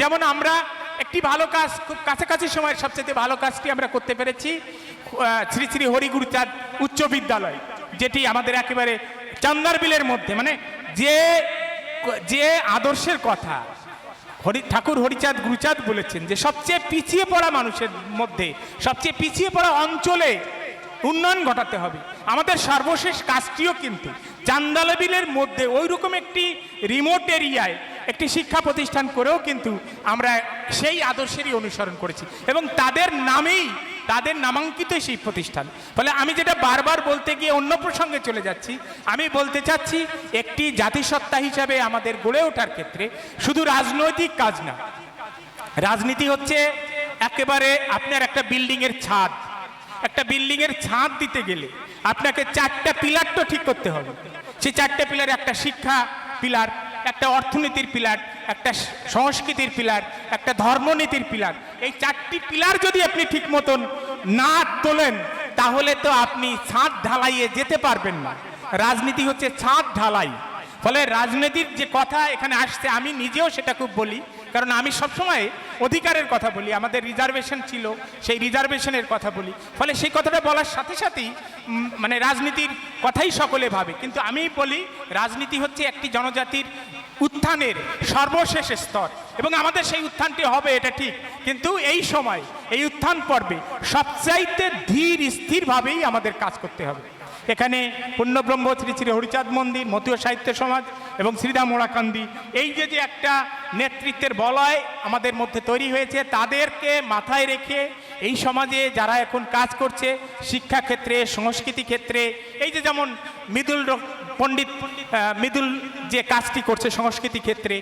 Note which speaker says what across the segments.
Speaker 1: যেমন আমরা একটি ভালো কাজ, খুব কাছাকাছি সময়ের সবচেয়ে ভালো কাজটি আমরা করতে পেরেছি শ্রী শ্রী হরিগুরুচাঁদ উচ্চ বিদ্যালয়, যেটি আমাদের একেবারে বিলের মধ্যে মানে যে যে আদর্শের কথা হরি, ঠাকুর হরিচাঁদ গুরুচাঁদ বলেছেন যে সবচেয়ে পিছিয়ে পড়া মানুষের মধ্যে, সবচেয়ে পিছিয়ে পড়া অঞ্চলে উন্নয়ন ঘটাতে হবে। আমাদের সর্বশেষ কাজটিও কিন্তু চান্দালবিলের মধ্যে ওই রকম একটি রিমোট এরিয়ায় একটি শিক্ষা প্রতিষ্ঠান করেও কিন্তু আমরা সেই আদর্শেরই অনুসরণ করেছি। এবং তাদের নামেই, তাদের নামাঙ্কিত সেই প্রতিষ্ঠান। ফলে আমি যেটা বারবার বলতে গিয়ে অন্য প্রসঙ্গে চলে যাচ্ছি, আমি বলতে চাচ্ছি একটি জাতিসত্তা হিসাবে আমাদের গড়ে ওঠার ক্ষেত্রে শুধু রাজনৈতিক কাজ না, রাজনীতি হচ্ছে একেবারে আপনার একটা বিল্ডিংয়ের ছাদ। একটা বিল্ডিংয়ের ছাদ দিতে গেলে আপনাকে চারটা পিলার তো ঠিক করতে হবে। সেই চারটা পিলার একটা শিক্ষা পিলার একটা অর্থনীতির পিলার, একটা সংস্কৃতির পিলার, একটা ধর্মনীতির পিলার। এই চারটি পিলার যদি আপনি ঠিক মতন না তোলেন, তাহলে তো আপনি ছাদ ঢালাইয়ে যেতে পারবেন না। রাজনীতি হচ্ছে ছাদ ঢালাই। ফলে রাজনীতির যে কথা এখানে আসছে, আমি নিজেও সেটা খুব বলি। কারণ আমি সবসময় অধিকারের কথা বলি, আমাদের রিজার্ভেশন ছিল, সেই রিজার্ভেশনের কথা বলি। ফলে সেই কথাটা বলার সাথে সাথেই মানে রাজনীতির কথাই সকলে ভাবে। কিন্তু আমি বলি, রাজনীতি হচ্ছে একটি জনজাতির উত্থানের সর্বশেষ স্তর। এবং আমাদের সেই উত্থানটি হবে, এটা ঠিক। কিন্তু এই সময়, এই উত্থান পর্বে সবচাইতে ধীর, স্থিরভাবেই আমাদের কাজ করতে হবে। এখানে পূর্ণব্রহ্ম শ্রী শ্রী হরিচাঁদ মন্দির, মতীয় সাহিত্য সমাজ এবং শ্রীরাম মোড়াকান্দি, এই যে যে একটা নেতৃত্বের বলয় আমাদের মধ্যে তৈরি হয়েছে, তাদেরকে মাথায় রেখে এই সমাজে যারা এখন কাজ করছে, শিক্ষাক্ষেত্রে, সংস্কৃতি ক্ষেত্রে, এই যে যেমন মৃদুল পণ্ডিত মৃদুল যে কাজটি করছে সংস্কৃতি ক্ষেত্রে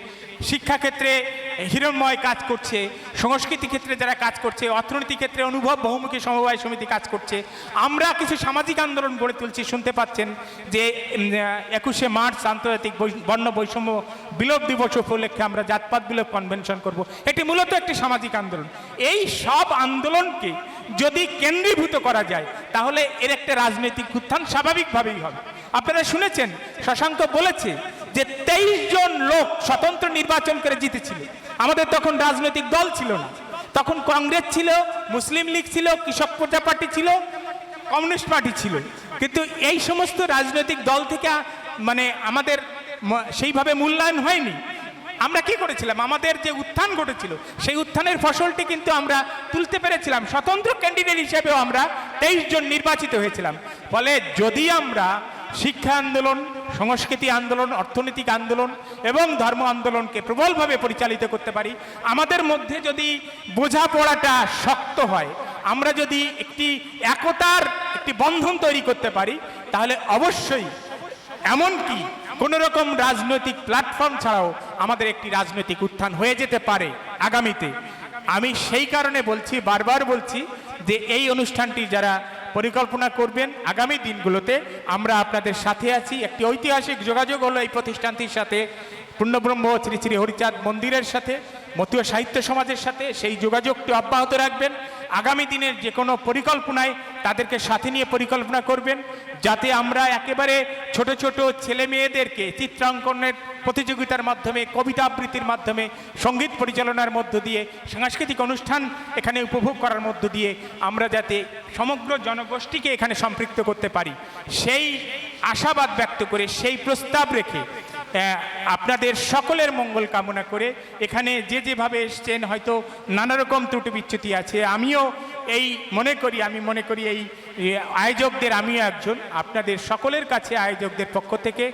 Speaker 1: শিক্ষাক্ষেত্রে হিরণময় কাজ করছে, সংস্কৃতি ক্ষেত্রে যারা কাজ করছে, অর্থনীতি ক্ষেত্রে অনুভব বহুমুখী সমবায় সমিতি কাজ করছে, আমরা কিছু সামাজিক আন্দোলন গড়ে তুলছি, শুনতে পাচ্ছেন যে একুশে মার্চ আন্তর্জাতিক বর্ণ বৈষম্য বিলোপ দিবস উপলক্ষে আমরা জাতপাত বিলোপ কনভেনশন করব। এটি মূলত একটি সামাজিক আন্দোলন। এই সব আন্দোলনকে যদি কেন্দ্রীভূত করা যায়, তাহলে এর একটা রাজনৈতিক উত্থান স্বাভাবিকভাবেই হবে। আপনারা শুনেছেন, শশাঙ্ক বলেছে যে তেইশ জন লোক স্বতন্ত্র নির্বাচন করে জিতেছিল। আমাদের তখন রাজনৈতিক দল ছিল না। তখন কংগ্রেস ছিল, মুসলিম লীগ ছিল, কৃষক প্রজা পার্টি ছিল, কমিউনিস্ট পার্টি ছিল। কিন্তু এই সমস্ত রাজনৈতিক দল থেকে মানে আমাদের সেইভাবে মূল্যায়ন হয়নি। আমরা কি করেছিলাম? আমাদের যে উত্থান ঘটেছিল, সেই উত্থানের ফসলটি কিন্তু আমরা তুলতে পেরেছিলাম। স্বতন্ত্র ক্যান্ডিডেট হিসেবেও আমরা তেইশ জন নির্বাচিত হয়েছিলাম। ফলে যদি আমরা শিক্ষা আন্দোলন, সংস্কৃতি আন্দোলন, অর্থনৈতিক আন্দোলন এবং ধর্ম আন্দোলনকে প্রবলভাবে পরিচালিত করতে পারি। আমাদের মধ্যে যদি বোঝাপড়াটা শক্ত হয়, আমরা যদি একটি একতার একটি বন্ধন তৈরি করতে পারি, তাহলে অবশ্যই এমনকি কোনো রকম রাজনৈতিক প্ল্যাটফর্ম ছাড়াও আমাদের একটি রাজনৈতিক উত্থান হয়ে যেতে পারে আগামীতে। আমি সেই কারণে বলছি, বারবার বলছি যে এই অনুষ্ঠানটি যারা পরিকল্পনা করবেন। আগামী দিনগুলোতে আমরা আপনাদের সাথে আছি। একটি ঐতিহাসিক যোগাযোগ হলো এই প্রতিষ্ঠানটির সাথে। পূর্ণব্রহ্ম শ্রী শ্রী হরিচাঁদ মন্দিরের সাথে। মতীয় সাহিত্য সমাজের সাথে সেই যোগাযোগটি অব্যাহত রাখবেন। আগামী দিনের যে কোনো পরিকল্পনায় তাদেরকে সাথে নিয়ে পরিকল্পনা করবেন, যাতে আমরা একেবারে ছোট ছোট ছেলে মেয়েদেরকে চিত্রাঙ্কনের প্রতিযোগিতার মাধ্যমে, কবিতা আবৃত্তির মাধ্যমে, সংগীত পরিচালনার মধ্য দিয়ে, সাংস্কৃতিক অনুষ্ঠান এখানে উপভোগ করার মধ্য দিয়ে আমরা যাতে সমগ্র জনগোষ্ঠীকে এখানে সম্পৃক্ত করতে পারি। সেই আশাবাদ ব্যক্ত করে, সেই প্রস্তাব রেখে আপনাদের সকলের মঙ্গল কামনা করে এখানে যে যেভাবে এসছেন, হয়তো নানা রকম ত্রুটি বিচ্যুতি আছে। আমিও এই মনে করি, আমি মনে করি এই আয়োজকদের আমিও একজন। আপনাদের সকলের কাছে আয়োজকদের পক্ষ থেকে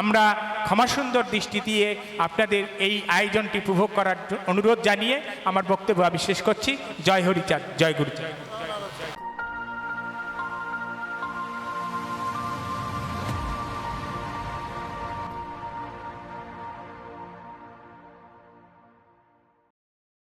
Speaker 1: আমরা ক্ষমাসুন্দর দৃষ্টি দিয়ে আপনাদের এই আয়োজনটি উপভোগ করার অনুরোধ জানিয়ে আমার বক্তব্য আমি শেষ করছি। জয় হরিচাঁদ, জয় গুরুচাঁদ।